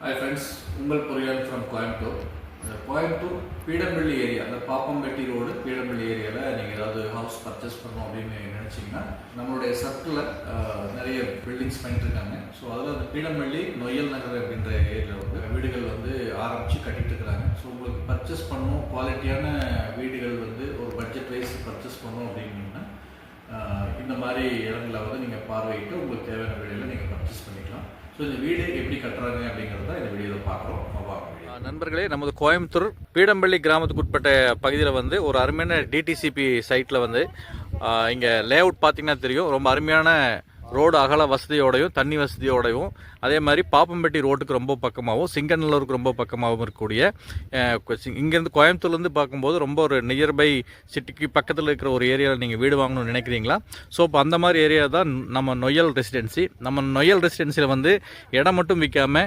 Hi friends உங்கள் பொறியாளர் from Coimbatore இந்த கோயம்புத்தூர் பீடம்பள்ளி ஏரியா அந்த பாப்பம்பட்டி ரோடு பீடம்பள்ளி ஏரியாவில் நீங்கள் ஏதாவது ஹவுஸ் பர்ச்சேஸ் பண்ணணும் அப்படின்னு நினச்சிங்கன்னா நம்மளுடைய சர்க்கிளில் நிறைய பில்டிங்ஸ் பண்ணிட்டுருக்காங்க. ஸோ அதில் அந்த பீடம்பள்ளி நொயல் நகர் அப்படின்ற ஏரியாவில் வந்து வீடுகள் வந்து ஆரம்பித்து கட்டிட்டு இருக்கிறாங்க ஸோ உங்களுக்கு பர்ச்சேஸ் பண்ணணும் குவாலிட்டியான வீடுகள் வந்து ஒரு பட்ஜெட் வைஸ் பர்ச்சேஸ் பண்ணணும் அப்படின்னீங்கன்னா இந்த மாதிரி இடங்களை வந்து நீங்கள் பார்வையிட்டு உங்களுக்கு தேவையான வீடுகளை நீங்கள் ஸோ இந்த வீடு எப்படி கட்டுறாங்க அப்படிங்கிறத இந்த வீடியோவில் பார்க்குறோம். நண்பர்களே நமது கோயம்புத்தூர் பீடம்பள்ளி கிராமத்துக்கு உட்பட்ட பகுதியில் வந்து ஒரு அருமையான டிடிசிபி சைட்டில் வந்து இங்கே லேஅவுட் பார்த்தீங்கன்னா தெரியும். ரொம்ப அருமையான ரோடு அகல வசதியோடையும் தண்ணி வசதியோடையும். அதே மாதிரி பாப்பம்பட்டி ரோட்டுக்கு ரொம்ப பக்கமாகவும் சிங்கநல்லூருக்கு ரொம்ப பக்கமாகவும் இருக்கக்கூடிய இங்கேருந்து கோயம்புத்தூர்லேருந்து பார்க்கும்போது ரொம்ப ஒரு நியர்பை சிட்டிக்கு பக்கத்தில் இருக்கிற ஒரு ஏரியாவில் நீங்கள் வீடு வாங்கணும்னு நினைக்கிறீங்களா? ஸோ இப்போ அந்த மாதிரி ஏரியா தான் நம்ம நொய்யல் ரெசிடென்சி நம்ம நொய்யல் ரெசிடென்சியில் வந்து இடம் மட்டும் விற்காம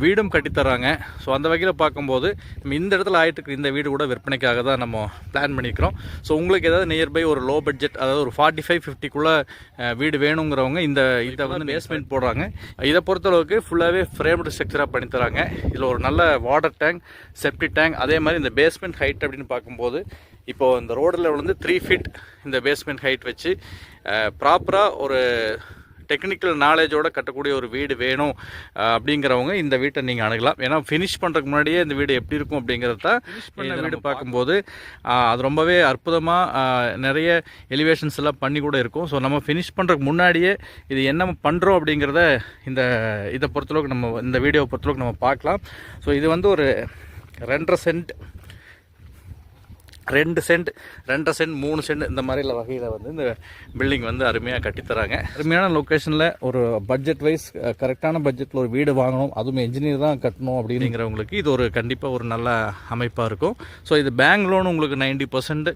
வீடும் கட்டித்தராங்க ஸோ அந்த வகையில் பார்க்கும்போது நம்ம இந்த இடத்துல ஆயிட்டு இருக்கிற இந்த வீடு கூட விற்பனைக்காக தான் நம்ம பிளான் பண்ணியிருக்கிறோம் ஸோ உங்களுக்கு ஏதாவது நியர்பை ஒரு லோ பட்ஜெட் அதாவது ஒரு ஃபார்ட்டி ஃபைவ் ஃபிஃப்டிக்குள்ளே வீடு வேணுங்கிறவங்க இந்த இதை வந்து பேஸ்மெண்ட் போடுறாங்க. இதை பொறுத்தளவுக்கு ஃபுல்லாகவே ஃப்ரேம்டு ஸ்ட்ரக்சராக பண்ணித்தராங்க இதில் ஒரு நல்ல வாட்டர் டேங்க் செப்டி டேங்க் அதே மாதிரி இந்த பேஸ்மெண்ட் ஹைட் அப்படின்னு பார்க்கும்போது இப்போ இந்த ரோடில் வந்து த்ரீ ஃபீட் இந்த பேஸ்மெண்ட் ஹைட் வச்சு ப்ராப்பராக ஒரு டெக்னிக்கல் நாலேஜோட கட்டக்கூடிய ஒரு வீடு வேணும் அப்படிங்கிறவங்க இந்த வீட்டை நீங்கள் அணுகலாம். ஏன்னா ஃபினிஷ் பண்ணுறதுக்கு முன்னாடியே இந்த வீடு எப்படி இருக்கும் அப்படிங்கிறத பண்ண வீடு பார்க்கும்போது அது ரொம்பவே அற்புதமாக நிறைய எலிவேஷன்ஸ் எல்லாம் பண்ணி கூட இருக்கும். ஸோ நம்ம ஃபினிஷ் பண்ணுறதுக்கு முன்னாடியே இது என்ன பண்ணுறோம் அப்படிங்கிறத இந்த இதை பொறுத்தளவுக்கு நம்ம இந்த வீடியோவை பொறுத்தளவுக்கு நம்ம பார்க்கலாம். ஸோ இது வந்து ஒரு ரெண்டரை சென்ட் ரெண்டு சென்ட் ரெண்டரை சென்ட் மூணு சென்ட் இந்த மாதிரில வகையில் வந்து இந்த பில்டிங் வந்து அருமையாக கட்டித்தராங்க. அருமையான லொக்கேஷனில் ஒரு பட்ஜெட் வைஸ் கரெக்டான பட்ஜெட்டில் ஒரு வீடு வாங்கணும் அதுவும் என்ஜினியர் தான் கட்டணும் அப்படிங்கிறவங்களுக்கு இது ஒரு கண்டிப்பாக ஒரு நல்ல அமைப்பாக இருக்கும். ஸோ இது பேங்க் லோன் உங்களுக்கு நைன்டி பர்சன்ட்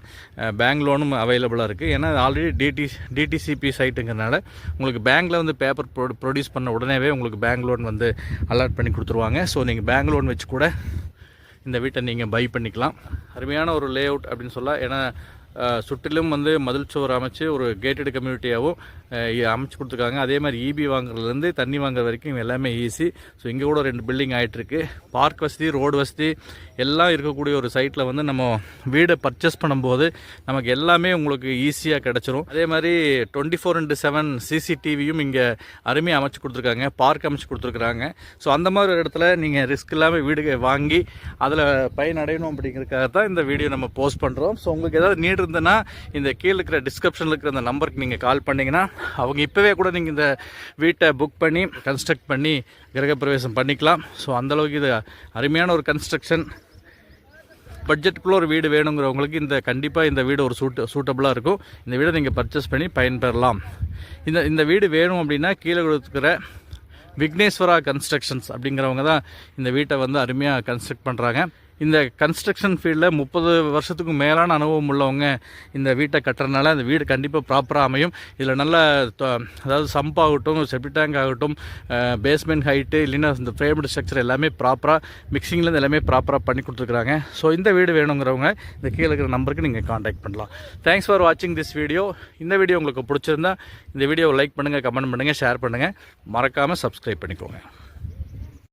பேங்க் லோனும் அவைலபிளாக இருக்குது ஏன்னா ஆல்ரெடி டிடி டிடிசிபி சைட்டுங்கிறனால உங்களுக்கு பேங்க்கில் வந்து பேப்பர் ப்ரொ ப்ரொடியூஸ் பண்ண உடனேவே உங்களுக்கு பேங்க் லோன் வந்து அலாட் பண்ணி கொடுத்துருவாங்க. ஸோ நீங்கள் பேங்க் லோன் வச்சு கூட இந்த வீட்டை நீங்கள் பை பண்ணிக்கலாம். அருமையான ஒரு லே அவுட் அப்படின்னு சொல்லலாம் ஏன்னா சுற்றிலும் வந்து மதில் சுவர் அமைச்சு ஒரு கேட்டட் கம்யூனிட்டியாகவும் அமைச்சு கொடுத்துருக்காங்க. அதே மாதிரி இபி வாங்குறதுலேருந்து தண்ணி வாங்குற வரைக்கும் எல்லாமே ஈஸி ஸோ இங்கே கூட ரெண்டு பில்டிங் ஆகிட்டுருக்கு பார்க் வசதி ரோடு வசதி எல்லாம் இருக்கக்கூடிய ஒரு சைட்டில் வந்து நம்ம வீடை பர்ச்சேஸ் பண்ணும்போது நமக்கு எல்லாமே உங்களுக்கு ஈஸியாக கிடச்சிரும். அதே மாதிரி டுவெண்ட்டி ஃபோர் இன்ட்டு செவன் சிசிடிவியும் இங்கே அருமையாக அமைச்சு கொடுத்துருக்காங்க. பார்க் அமைச்சு கொடுத்துருக்குறாங்க. ஸோ அந்த மாதிரி ஒரு இடத்துல நீங்கள் ரிஸ்க் இல்லாமல் வீடு வாங்கி அதில் பயனடையணும் அப்படிங்கிறதுக்காக தான் இந்த வீடியோ நம்ம போஸ்ட் பண்ணுறோம் ஸோ உங்களுக்கு ஏதாவது நீட் இருந்ததுன்னா இந்த கீழே இருக்கிற டிஸ்கிரிப்ஷனில் இருக்கிற அந்த நம்பருக்கு நீங்கள் கால் பண்ணிங்கன்னா அவங்க இப்போவே கூட நீங்கள் இந்த வீட்டை புக் பண்ணி கன்ஸ்ட்ரக்ட் பண்ணி கிரகப்பிரவேசம் பண்ணிக்கலாம். ஸோ அந்தளவுக்கு இது அருமையான ஒரு கன்ஸ்ட்ரக்ஷன் பட்ஜெட்டுக்குள்ளே ஒரு வீடு வேணுங்கிறவங்களுக்கு இந்த கண்டிப்பாக இந்த வீடு ஒரு சூட் சூட்டபுளாக இருக்கும். இந்த வீடை நீங்கள் பர்ச்சேஸ் பண்ணி பயன்பெறலாம். இந்த இந்த வீடு வேணும் அப்படின்னா கீழே கொடுத்துக்கிற விக்னேஸ்வரா கன்ஸ்ட்ரக்ஷன்ஸ் அப்படிங்கிறவங்க தான் இந்த வீட்டை வந்து அருமையாக கன்ஸ்ட்ரக்ட் பண்ணுறாங்க இந்த கன்ஸ்ட்ரக்ஷன் ஃபீல்டில் முப்பது வருஷத்துக்கு மேலான அனுபவம் உள்ளவங்க இந்த வீட்டை கட்டுறதுனால அந்த வீடு கண்டிப்பாக ப்ராப்பராக அமையும். இதில் நல்ல அதாவது சம்ப் ஆகட்டும் செப்டி டேங்க் ஆகட்டும் பேஸ்மெண்ட் ஹைட்டு இல்லைன்னா இந்த ஃப்ரேம்டு ஸ்ட்ரக்சர் எல்லாமே ப்ராப்பராக மிக்சிங்லேருந்து எல்லாமே ப்ராப்பராக பண்ணி கொடுத்துருக்குறாங்க. ஸோ இந்த வீடு வேணுங்கிறவங்க இந்த கீழே இருக்கிற நம்பருக்கு நீங்கள் காண்டாக்ட் பண்ணலாம். தேங்க்ஸ் ஃபார் வாட்சிங் திஸ் வீடியோ இந்த வீடியோ உங்களுக்கு பிடிச்சிருந்தா இந்த வீடியோவை லைக் பண்ணுங்கள் கமெண்ட் பண்ணுங்கள் ஷேர் பண்ணுங்கள் மறக்காமல் சப்ஸ்கிரைப் பண்ணிக்கோங்க.